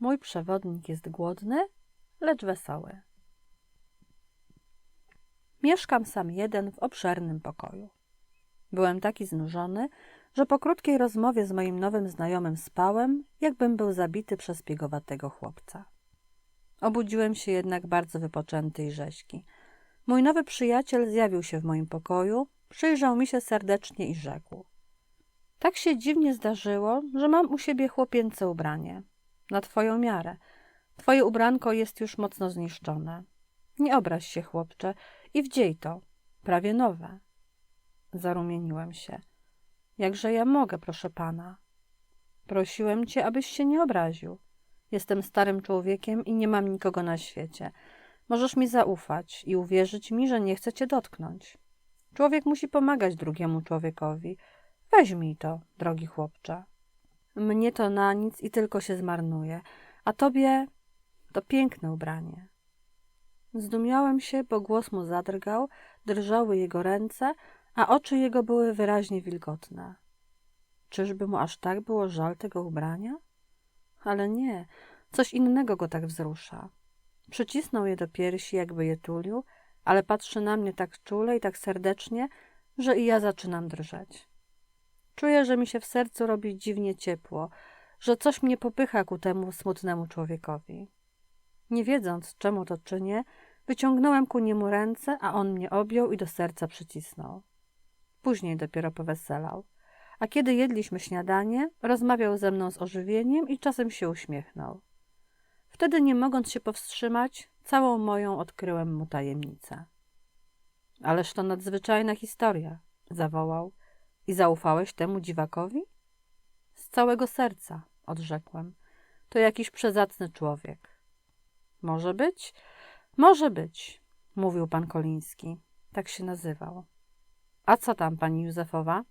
Mój przewodnik jest głodny, lecz wesoły. Mieszkam sam jeden w obszernym pokoju. Byłem taki znużony, że po krótkiej rozmowie z moim nowym znajomym spałem, jakbym był zabity przez piegowatego chłopca. Obudziłem się jednak bardzo wypoczęty i rzeźki. Mój nowy przyjaciel zjawił się w moim pokoju, przyjrzał mi się serdecznie i rzekł. Tak się dziwnie zdarzyło, że mam u siebie chłopięce ubranie. Na twoją miarę. Twoje ubranko jest już mocno zniszczone. Nie obraź się, chłopcze, i wdziej to. Prawie nowe. Zarumieniłem się. Jakże ja mogę, proszę pana? Prosiłem cię, abyś się nie obraził. Jestem starym człowiekiem i nie mam nikogo na świecie. Możesz mi zaufać i uwierzyć mi, że nie chcę cię dotknąć. Człowiek musi pomagać drugiemu człowiekowi. Weźmij to, drogi chłopcze. Mnie to na nic i tylko się zmarnuje, a tobie to piękne ubranie. Zdumiałem się, bo głos mu zadrgał, drżały jego ręce, a oczy jego były wyraźnie wilgotne. Czyżby mu aż tak było żal tego ubrania? Ale nie, coś innego go tak wzrusza. Przycisnął je do piersi, jakby je tulił, ale patrzy na mnie tak czule i tak serdecznie, że i ja zaczynam drżeć. Czuję, że mi się w sercu robi dziwnie ciepło, że coś mnie popycha ku temu smutnemu człowiekowi. Nie wiedząc, czemu to czynię, wyciągnąłem ku niemu ręce, a on mnie objął i do serca przycisnął. Później dopiero poweselał. A kiedy jedliśmy śniadanie, rozmawiał ze mną z ożywieniem i czasem się uśmiechnął. Wtedy, nie mogąc się powstrzymać, całą moją odkryłem mu tajemnicę. Ależ to nadzwyczajna historia, zawołał. I zaufałeś temu dziwakowi? Z całego serca, odrzekłem. To jakiś przezacny człowiek. Może być, może być, mówił pan Koliński. Tak się nazywał. A co tam, pani Józefowa?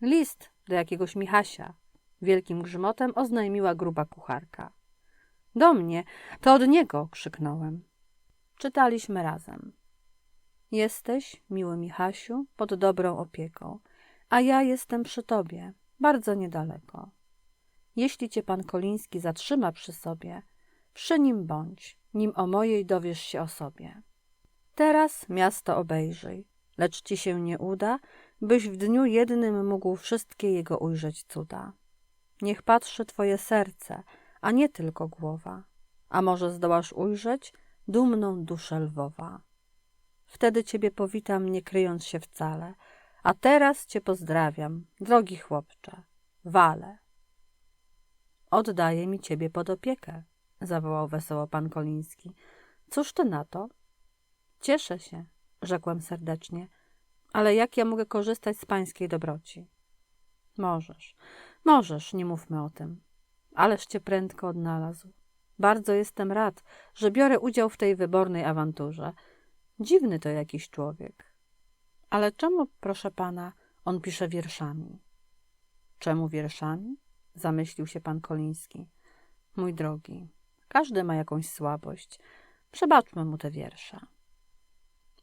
List do jakiegoś Michasia. Wielkim grzmotem oznajmiła gruba kucharka. Do mnie, to od niego, krzyknąłem. Czytaliśmy razem. Jesteś, miły Michasiu, pod dobrą opieką, a ja jestem przy tobie, bardzo niedaleko. Jeśli cię pan Koliński zatrzyma przy sobie, przy nim bądź, nim o mojej dowiesz się o sobie. Teraz miasto obejrzyj, lecz ci się nie uda, byś w dniu jednym mógł wszystkie jego ujrzeć cuda. Niech patrzy twoje serce, a nie tylko głowa, a może zdołasz ujrzeć dumną duszę lwowa. Wtedy ciebie powitam, nie kryjąc się wcale, a teraz cię pozdrawiam, drogi chłopcze, wale. Oddaję mi ciebie pod opiekę, zawołał wesoło pan Koliński. Cóż ty na to? Cieszę się, rzekłem serdecznie, ale jak ja mogę korzystać z pańskiej dobroci? Możesz, możesz, nie mówmy o tym. Ależ cię prędko odnalazł. Bardzo jestem rad, że biorę udział w tej wybornej awanturze. Dziwny to jakiś człowiek. Ale czemu, proszę pana, on pisze wierszami? Czemu wierszami? Zamyślił się pan Koliński. Mój drogi, każdy ma jakąś słabość. Przebaczmy mu te wiersze.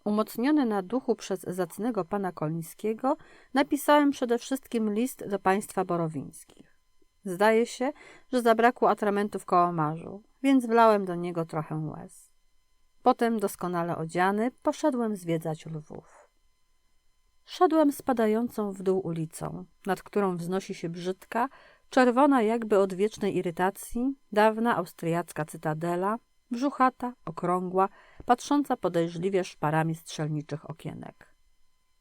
Umocniony na duchu przez zacnego pana Kolińskiego, napisałem przede wszystkim list do państwa borowińskich. Zdaje się, że zabrakło atramentu w kołamarzu, więc wlałem do niego trochę łez. Potem, doskonale odziany, poszedłem zwiedzać lwów. Szedłem spadającą w dół ulicą, nad którą wznosi się brzydka, czerwona jakby od wiecznej irytacji, dawna austriacka cytadela, brzuchata, okrągła, patrząca podejrzliwie szparami strzelniczych okienek.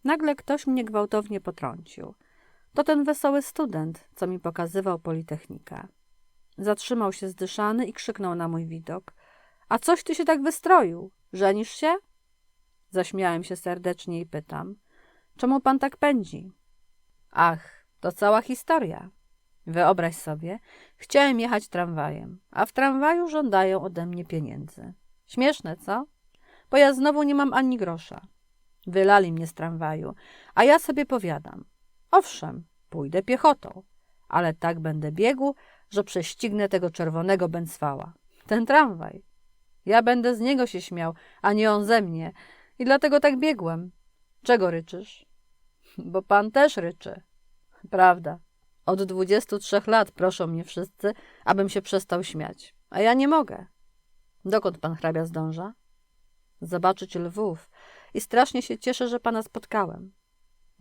Nagle ktoś mnie gwałtownie potrącił. To ten wesoły student, co mi pokazywał Politechnikę. Zatrzymał się zdyszany i krzyknął na mój widok. A coś ty się tak wystroił? Żenisz się? Zaśmiałem się serdecznie i pytam. Czemu pan tak pędzi? Ach, to cała historia. Wyobraź sobie, chciałem jechać tramwajem, a w tramwaju żądają ode mnie pieniędzy. Śmieszne, co? Bo ja znowu nie mam ani grosza. Wylali mnie z tramwaju, a ja sobie powiadam. Owszem, pójdę piechotą, ale tak będę biegł, że prześcignę tego czerwonego bęcwała. Ten tramwaj. Ja będę z niego się śmiał, a nie on ze mnie. I dlatego tak biegłem. Czego ryczysz? Bo pan też ryczy. Prawda. Od dwudziestu trzech lat proszą mnie wszyscy, abym się przestał śmiać, a ja nie mogę. Dokąd pan hrabia zdąża? Zobaczyć lwów i strasznie się cieszę, że pana spotkałem.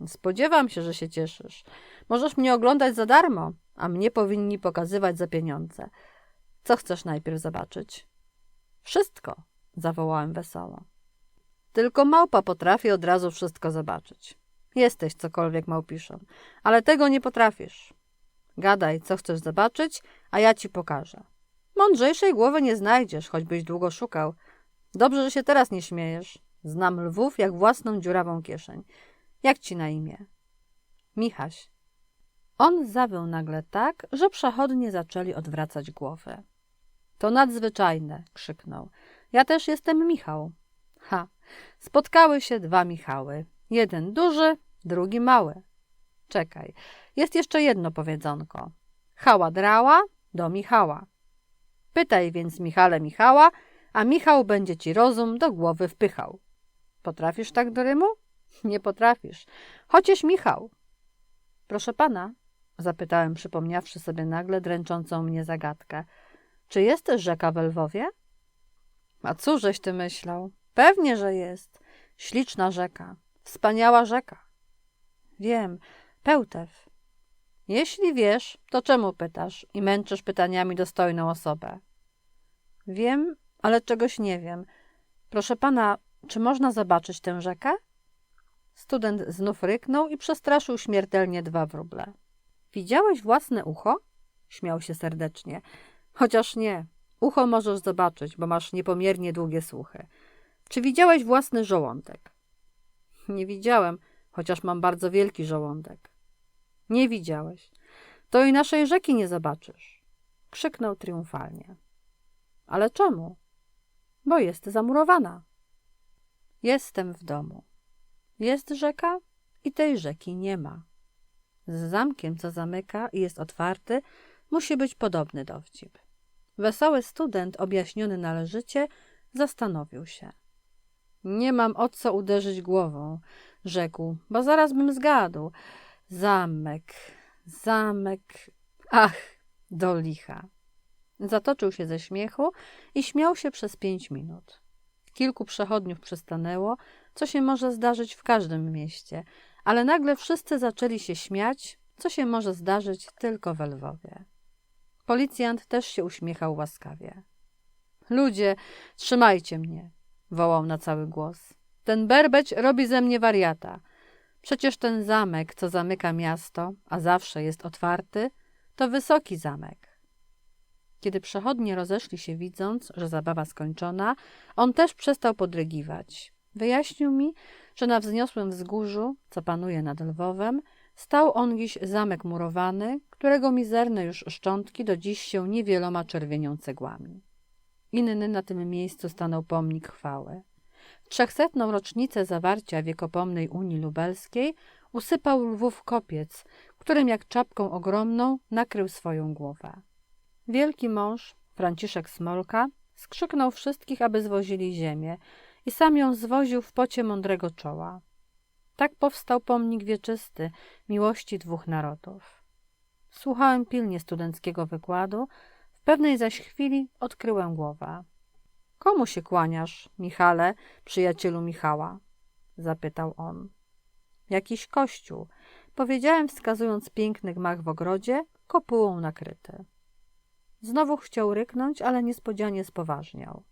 Spodziewam się, że się cieszysz. Możesz mnie oglądać za darmo, a mnie powinni pokazywać za pieniądze. Co chcesz najpierw zobaczyć? Wszystko, zawołałem wesoło. Tylko małpa potrafi od razu wszystko zobaczyć. Jesteś cokolwiek małpiszą, ale tego nie potrafisz. Gadaj, co chcesz zobaczyć, a ja ci pokażę. Mądrzejszej głowy nie znajdziesz, choćbyś długo szukał. Dobrze, że się teraz nie śmiejesz. Znam lwów jak własną dziurawą kieszeń. Jak ci na imię? Michaś. On zawył nagle tak, że przechodnie zaczęli odwracać głowy. To nadzwyczajne, krzyknął. Ja też jestem Michał. Ha, spotkały się dwa Michały. Jeden duży, drugi mały. Czekaj, jest jeszcze jedno powiedzonko. Hała drała do Michała. Pytaj więc Michale Michała, a Michał będzie ci rozum do głowy wpychał. Potrafisz tak do rymu? Nie potrafisz. Chociaż Michał. Proszę pana, zapytałem, przypomniawszy sobie nagle dręczącą mnie zagadkę. Czy jest rzeka w Lwowie? A cóżeś ty myślał? Pewnie, że jest. Śliczna rzeka. Wspaniała rzeka. Wiem. Pełtew. Jeśli wiesz, to czemu pytasz i męczysz pytaniami dostojną osobę? Wiem, ale czegoś nie wiem. Proszę pana, czy można zobaczyć tę rzekę? Student znów ryknął i przestraszył śmiertelnie dwa wróble. Widziałeś własne ucho? Śmiał się serdecznie. Chociaż nie. Ucho możesz zobaczyć, bo masz niepomiernie długie słuchy. Czy widziałeś własny żołądek? Nie widziałem, chociaż mam bardzo wielki żołądek. Nie widziałeś. To i naszej rzeki nie zobaczysz. Krzyknął triumfalnie. Ale czemu? Bo jest zamurowana. Jestem w domu. Jest rzeka i tej rzeki nie ma. Z zamkiem, co zamyka i jest otwarty, musi być podobny dowcip. Wesoły student, objaśniony należycie, zastanowił się. Nie mam o co uderzyć głową, rzekł, bo zaraz bym zgadł. Zamek, zamek, ach, do licha. Zatoczył się ze śmiechu i śmiał się przez pięć minut. Kilku przechodniów przystanęło, co się może zdarzyć w każdym mieście, ale nagle wszyscy zaczęli się śmiać, co się może zdarzyć tylko w Lwowie. Policjant też się uśmiechał łaskawie. Ludzie, trzymajcie mnie, wołał na cały głos. Ten berbeć robi ze mnie wariata. Przecież ten zamek, co zamyka miasto, a zawsze jest otwarty, to wysoki zamek. Kiedy przechodnie rozeszli się, widząc, że zabawa skończona, on też przestał podrygiwać. Wyjaśnił mi, że na wzniosłym wzgórzu, co panuje nad Lwowem, stał ongiś zamek murowany, którego mizerne już szczątki do dziś się niewieloma czerwienią cegłami. Inny na tym miejscu stanął pomnik chwały. W trzechsetną rocznicę zawarcia wiekopomnej Unii Lubelskiej usypał lwów kopiec, którym jak czapką ogromną nakrył swoją głowę. Wielki mąż, Franciszek Smolka, skrzyknął wszystkich, aby zwozili ziemię i sam ją zwoził w pocie mądrego czoła. Tak powstał pomnik wieczysty miłości dwóch narodów. Słuchałem pilnie studenckiego wykładu, pewnej zaś chwili odkryłem głowę. Komu się kłaniasz, Michale, przyjacielu Michała? zapytał on. Jakiś kościół, powiedziałem, wskazując piękny gmach w ogrodzie, kopułą nakryty. Znowu chciał ryknąć, ale niespodzianie spoważniał.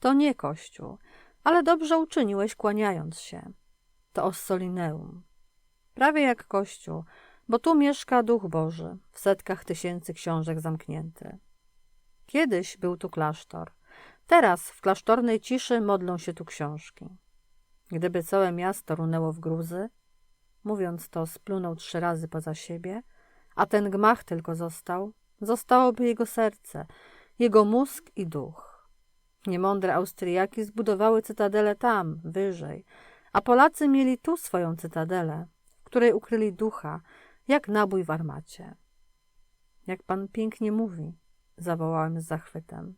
To nie kościół, ale dobrze uczyniłeś, kłaniając się. To Ossolineum. Prawie jak kościół, bo tu mieszka Duch Boży, w setkach tysięcy książek zamknięty. Kiedyś był tu klasztor. Teraz w klasztornej ciszy modlą się tu książki. Gdyby całe miasto runęło w gruzy, mówiąc to, splunął trzy razy poza siebie, a ten gmach tylko został, zostałoby jego serce, jego mózg i duch. Niemądre Austriaki zbudowały cytadelę tam, wyżej, a Polacy mieli tu swoją cytadelę, w której ukryli ducha, jak nabój w armacie. Jak pan pięknie mówi, zawołałem z zachwytem.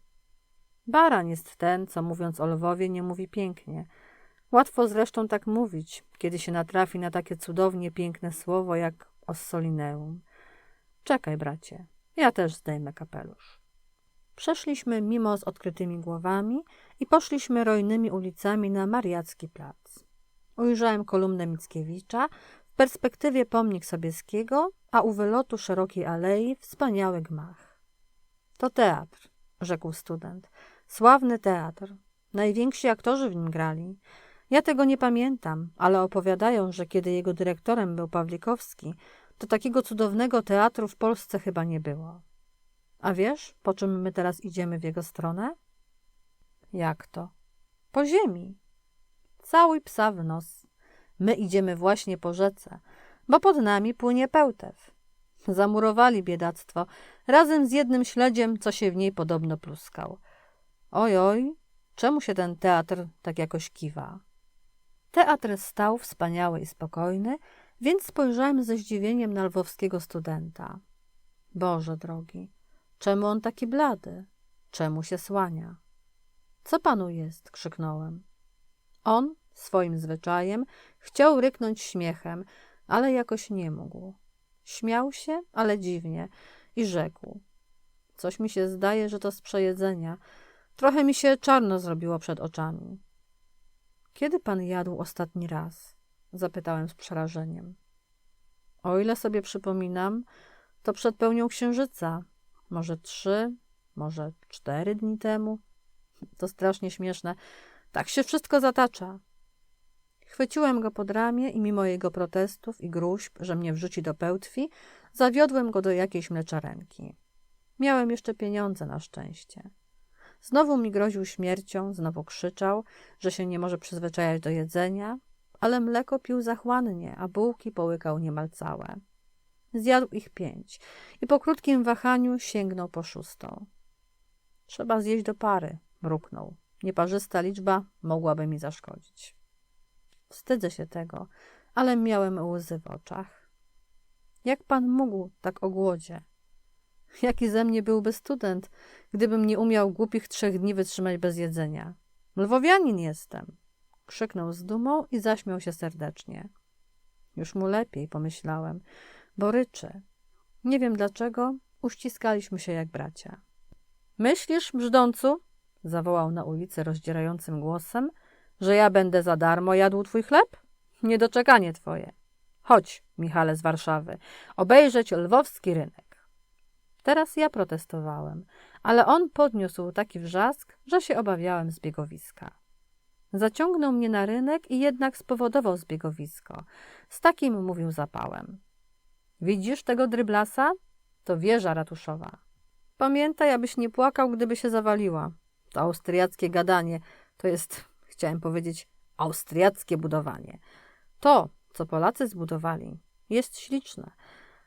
Baran jest ten, co mówiąc o Lwowie nie mówi pięknie. Łatwo zresztą tak mówić, kiedy się natrafi na takie cudownie piękne słowo jak Ossolineum. Czekaj, bracie, ja też zdejmę kapelusz. Przeszliśmy mimo z odkrytymi głowami i poszliśmy rojnymi ulicami na Mariacki Plac. Ujrzałem kolumnę Mickiewicza, perspektywie pomnik Sobieskiego, a u wylotu szerokiej alei wspaniały gmach. To teatr, rzekł student. Sławny teatr. Najwięksi aktorzy w nim grali. Ja tego nie pamiętam, ale opowiadają, że kiedy jego dyrektorem był Pawlikowski, to takiego cudownego teatru w Polsce chyba nie było. A wiesz, po czym my teraz idziemy w jego stronę? Jak to? Po ziemi. Cały psa w nos. My idziemy właśnie po rzece, bo pod nami płynie pełtew. Zamurowali biedactwo, razem z jednym śledziem, co się w niej podobno pluskał. Oj, oj, czemu się ten teatr tak jakoś kiwa? Teatr stał wspaniały i spokojny, więc spojrzałem ze zdziwieniem na lwowskiego studenta. Boże drogi, czemu on taki blady? Czemu się słania? Co panu jest? krzyknąłem. On, swoim zwyczajem, chciał ryknąć śmiechem, ale jakoś nie mógł. Śmiał się, ale dziwnie i rzekł. Coś mi się zdaje, że to z przejedzenia. Trochę mi się czarno zrobiło przed oczami. Kiedy pan jadł ostatni raz? Zapytałem z przerażeniem. O ile sobie przypominam, to przed pełnią księżyca. Może trzy, może cztery dni temu. To strasznie śmieszne. Tak się wszystko zatacza. Chwyciłem go pod ramię i mimo jego protestów i gruźb, że mnie wrzuci do pełtwi, zawiodłem go do jakiejś mleczarenki. Miałem jeszcze pieniądze na szczęście. Znowu mi groził śmiercią, znowu krzyczał, że się nie może przyzwyczajać do jedzenia, ale mleko pił zachłannie, a bułki połykał niemal całe. Zjadł ich pięć i po krótkim wahaniu sięgnął po szóstą. Trzeba zjeść do pary, mruknął. Nieparzysta liczba mogłaby mi zaszkodzić. Wstydzę się tego, ale miałem łzy w oczach. Jak pan mógł tak o głodzie? Jaki ze mnie byłby student, gdybym nie umiał głupich trzech dni wytrzymać bez jedzenia? Lwowianin jestem. Krzyknął z dumą i zaśmiał się serdecznie. Już mu lepiej, pomyślałem, bo ryczy. Nie wiem dlaczego, uściskaliśmy się jak bracia. Myślisz, brzdącu? zawołał na ulicy rozdzierającym głosem, że ja będę za darmo jadł twój chleb? Niedoczekanie twoje. Chodź, Michale z Warszawy, obejrzeć lwowski rynek. Teraz ja protestowałem, ale on podniósł taki wrzask, że się obawiałem zbiegowiska. Zaciągnął mnie na rynek i jednak spowodował zbiegowisko. Z takim mówił zapałem. Widzisz tego dryblasa? To wieża ratuszowa. Pamiętaj, abyś nie płakał, gdyby się zawaliła. To austriackie gadanie, to jest, chciałem powiedzieć, austriackie budowanie. To, co Polacy zbudowali, jest śliczne.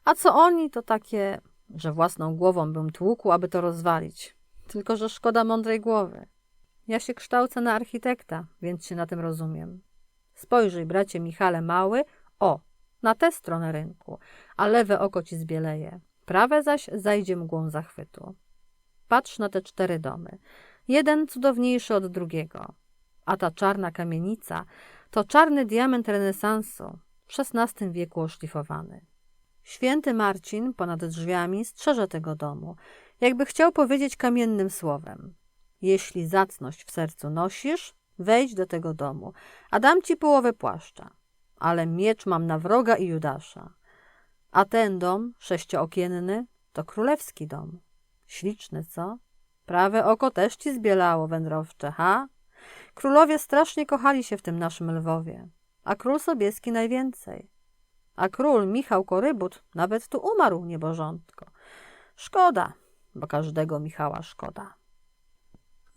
A co oni, to takie, że własną głową bym tłukł, aby to rozwalić. Tylko, że szkoda mądrej głowy. Ja się kształcę na architekta, więc się na tym rozumiem. Spojrzyj, bracie Michale Mały, o, na tę stronę rynku, a lewe oko ci zbieleje, prawe zaś zajdzie mgłą zachwytu. Patrz na te cztery domy, jeden cudowniejszy od drugiego, a ta czarna kamienica to czarny diament renesansu, w XVI wieku oszlifowany. Święty Marcin ponad drzwiami strzeże tego domu, jakby chciał powiedzieć kamiennym słowem. Jeśli zacność w sercu nosisz, wejdź do tego domu, a dam ci połowę płaszcza. Ale miecz mam na wroga i Judasza. A ten dom, sześciookienny, to królewski dom. Śliczny, co? Prawe oko też ci zbielało, wędrowcze, ha? Królowie strasznie kochali się w tym naszym Lwowie, a król Sobieski najwięcej. A król Michał Korybut nawet tu umarł niebożątko. Szkoda, bo każdego Michała szkoda.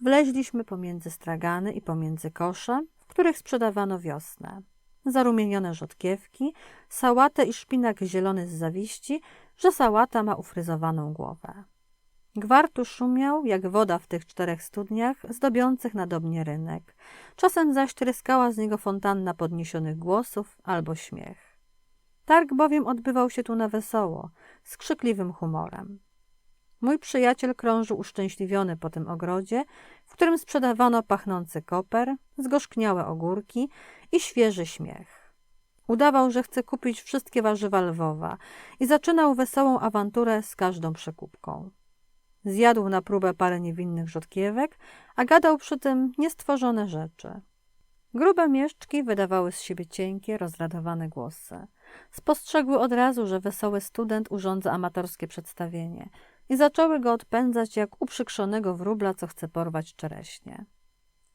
Wleźliśmy pomiędzy stragany i pomiędzy kosze, w których sprzedawano wiosnę. Zarumienione rzodkiewki, sałatę i szpinak zielony z zawiści, że sałata ma ufryzowaną głowę. Gwartu szumiał, jak woda w tych czterech studniach, zdobiących nadobnie rynek. Czasem zaś tryskała z niego fontanna podniesionych głosów albo śmiech. Targ bowiem odbywał się tu na wesoło, z krzykliwym humorem. Mój przyjaciel krążył uszczęśliwiony po tym ogrodzie, w którym sprzedawano pachnący koper, zgorzkniałe ogórki i świeży śmiech. Udawał, że chce kupić wszystkie warzywa Lwowa i zaczynał wesołą awanturę z każdą przekupką. Zjadł na próbę parę niewinnych rzodkiewek, a gadał przy tym niestworzone rzeczy. Grube mieszczki wydawały z siebie cienkie, rozradowane głosy. Spostrzegły od razu, że wesoły student urządza amatorskie przedstawienie i zaczęły go odpędzać jak uprzykrzonego wróbla, co chce porwać czereśnie.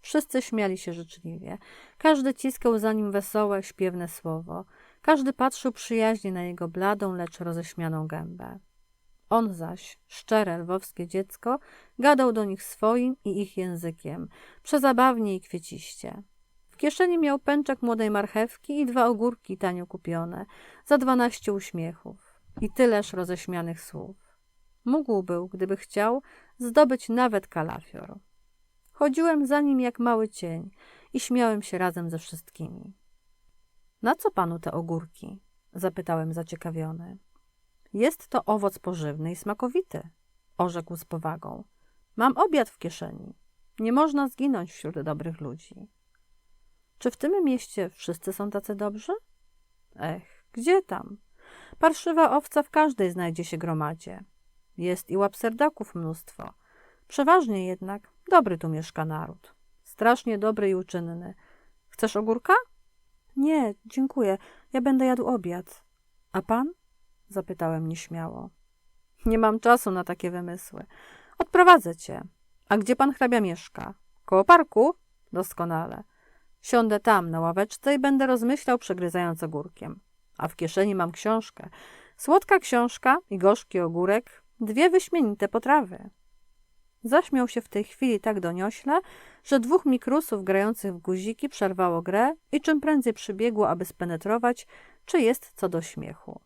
Wszyscy śmiali się życzliwie. Każdy ciskał za nim wesołe, śpiewne słowo. Każdy patrzył przyjaźnie na jego bladą, lecz roześmianą gębę. On zaś, szczere lwowskie dziecko, gadał do nich swoim i ich językiem, przezabawnie i kwieciście. W kieszeni miał pęczek młodej marchewki i dwa ogórki tanio kupione, za dwanaście uśmiechów i tyleż roześmianych słów. Mógł był, gdyby chciał, zdobyć nawet kalafior. Chodziłem za nim jak mały cień i śmiałem się razem ze wszystkimi. Na co panu te ogórki? zapytałem zaciekawiony. Jest to owoc pożywny i smakowity, orzekł z powagą. Mam obiad w kieszeni. Nie można zginąć wśród dobrych ludzi. Czy w tym mieście wszyscy są tacy dobrzy? Ech, gdzie tam? Parszywa owca w każdej znajdzie się gromadzie. Jest i łapserdaków mnóstwo. Przeważnie jednak dobry tu mieszka naród. Strasznie dobry i uczynny. Chcesz ogórka? Nie, dziękuję. Ja będę jadł obiad. A pan? Zapytałem nieśmiało. Nie mam czasu na takie wymysły. Odprowadzę cię. A gdzie pan hrabia mieszka? Koło parku? Doskonale. Siądę tam na ławeczce i będę rozmyślał, przegryzając ogórkiem. A w kieszeni mam książkę. Słodka książka i gorzki ogórek. Dwie wyśmienite potrawy. Zaśmiał się w tej chwili tak doniośle, że dwóch mikrusów grających w guziki przerwało grę i czym prędzej przybiegło, aby spenetrować, czy jest co do śmiechu.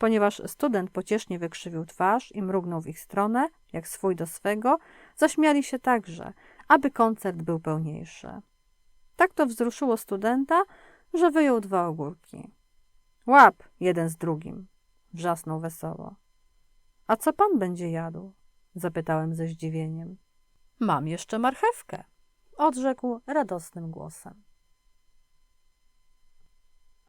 Ponieważ student pociesznie wykrzywił twarz i mrugnął w ich stronę, jak swój do swego, zaśmiali się także, aby koncert był pełniejszy. Tak to wzruszyło studenta, że wyjął dwa ogórki. Łap jeden z drugim, wrzasnął wesoło. A co pan będzie jadł? zapytałem ze zdziwieniem. Mam jeszcze marchewkę, odrzekł radosnym głosem.